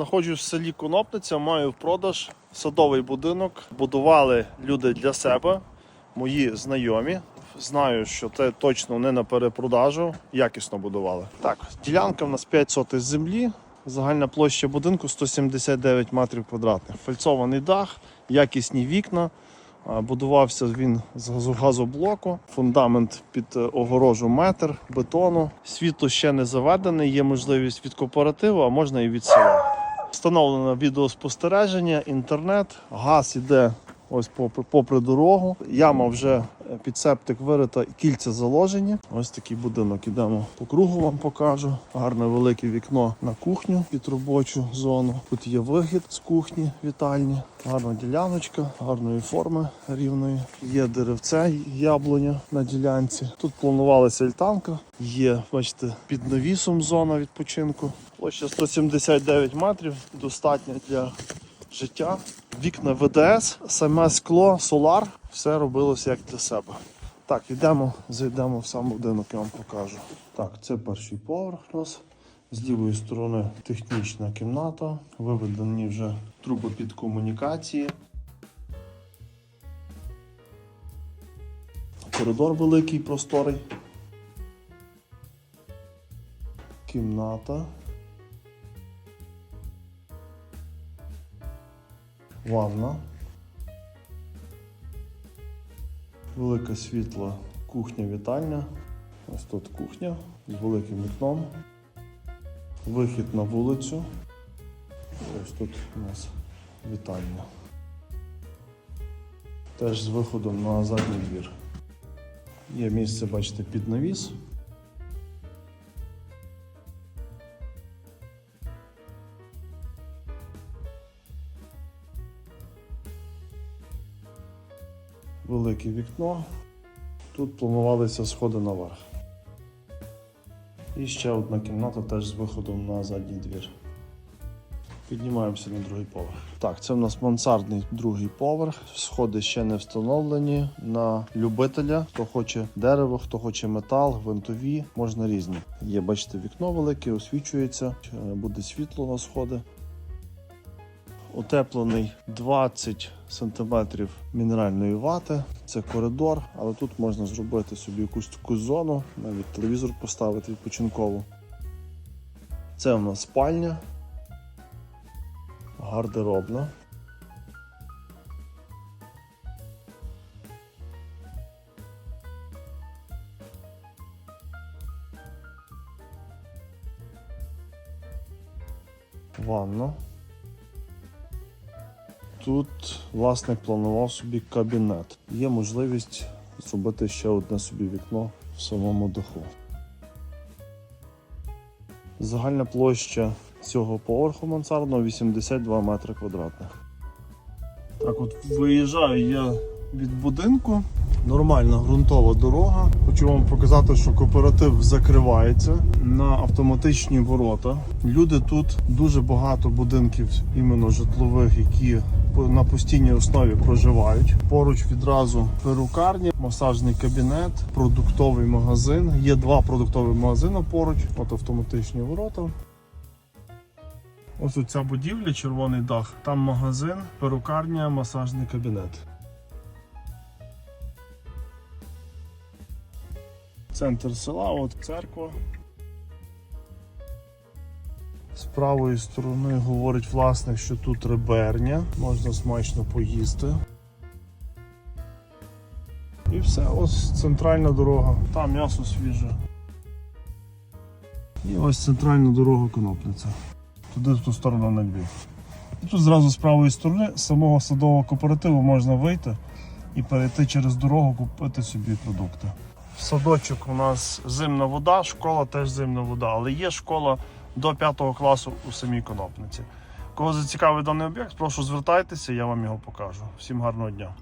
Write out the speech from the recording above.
Знаходжусь в селі Конопниця, маю в продаж садовий будинок. Будували люди для себе, мої знайомі. Знаю, що це точно не на перепродажу, якісно будували. Так, ділянка в нас 5 сотих землі. Загальна площа будинку 179 метрів квадратних. Фальцований дах, якісні вікна. Будувався він з газоблоку, фундамент під е, огорожу метр бетону. Світло ще не заведене, є можливість від кооперативу, а можна і від села. Встановлено відеоспостереження, інтернет, газ іде ось попри, попри дорогу. Яма вже е, під септик вирита, кільця заложені. Ось такий будинок. Ідемо по кругу, вам покажу. Гарне велике вікно на кухню під робочу зону. Тут є вихід з кухні, вітальні. Гарна діляночка, гарної форми рівної. Є деревце, яблуня на ділянці. Тут планувалася альтанка. Є, бачите, під навісом зона відпочинку. Площа 179 метрів, достатня для життя. Вікна ВДС, саме скло, солар, все робилося як для себе. Так, йдемо, зайдемо в сам будинок, я вам покажу. Так, це перший поверх у нас. З лівої сторони технічна кімната, виведені вже труби під комунікації. Коридор великий, просторий. Кімната. Ванна. Велика світла кухня вітальня. Ось тут кухня з великим вікном. Вихід на вулицю. Ось тут у нас вітальня. Теж з виходом на задній двір. Є місце, бачите, під навіс. Велике вікно. Тут планувалися сходи наверх. І ще одна кімната теж з виходом на задній двір. Піднімаємося на другий поверх. Так, це в нас мансардний другий поверх. Сходи ще не встановлені на любителя. Хто хоче дерево, хто хоче метал, гвинтові, можна різні. Є, бачите, вікно велике, освічується, е, буде світло на сходи. Утеплений 20 см мінеральної вати. Це коридор, але тут можна зробити собі якусь таку зону, навіть телевізор поставити відпочинкову. Це у нас спальня, гардеробна. Ванна. Тут власник планував собі кабінет. Є можливість зробити ще одне собі вікно в самому даху. Загальна площа цього поверху мансардного 82 метри квадратних. Так, от виїжджаю я від будинку. Нормальна ґрунтова дорога. Хочу вам показати, що кооператив закривається на автоматичні ворота. Люди тут дуже багато будинків, іменно житлових, які на постійній основі проживають. Поруч відразу перукарня, масажний кабінет, продуктовий магазин. Є два продуктові магазини поруч, от автоматичні ворота. Ось ця будівля, червоний дах. Там магазин, перукарня, масажний кабінет. Центр села, от церква. З правої сторони говорить власник, що тут реберня, можна смачно поїсти. І все, ось центральна дорога. Там м'ясо свіже. І ось центральна дорога Конопниця. Туди в ту сторону на Львів. І тут зразу з правої сторони з самого садового кооперативу можна вийти і перейти через дорогу, купити собі продукти. Садочок у нас зимна вода, школа теж зимна вода, але є школа до 5 класу у самій Конопниці. Кого зацікавить даний об'єкт, прошу звертайтеся, я вам його покажу. Всім гарного дня.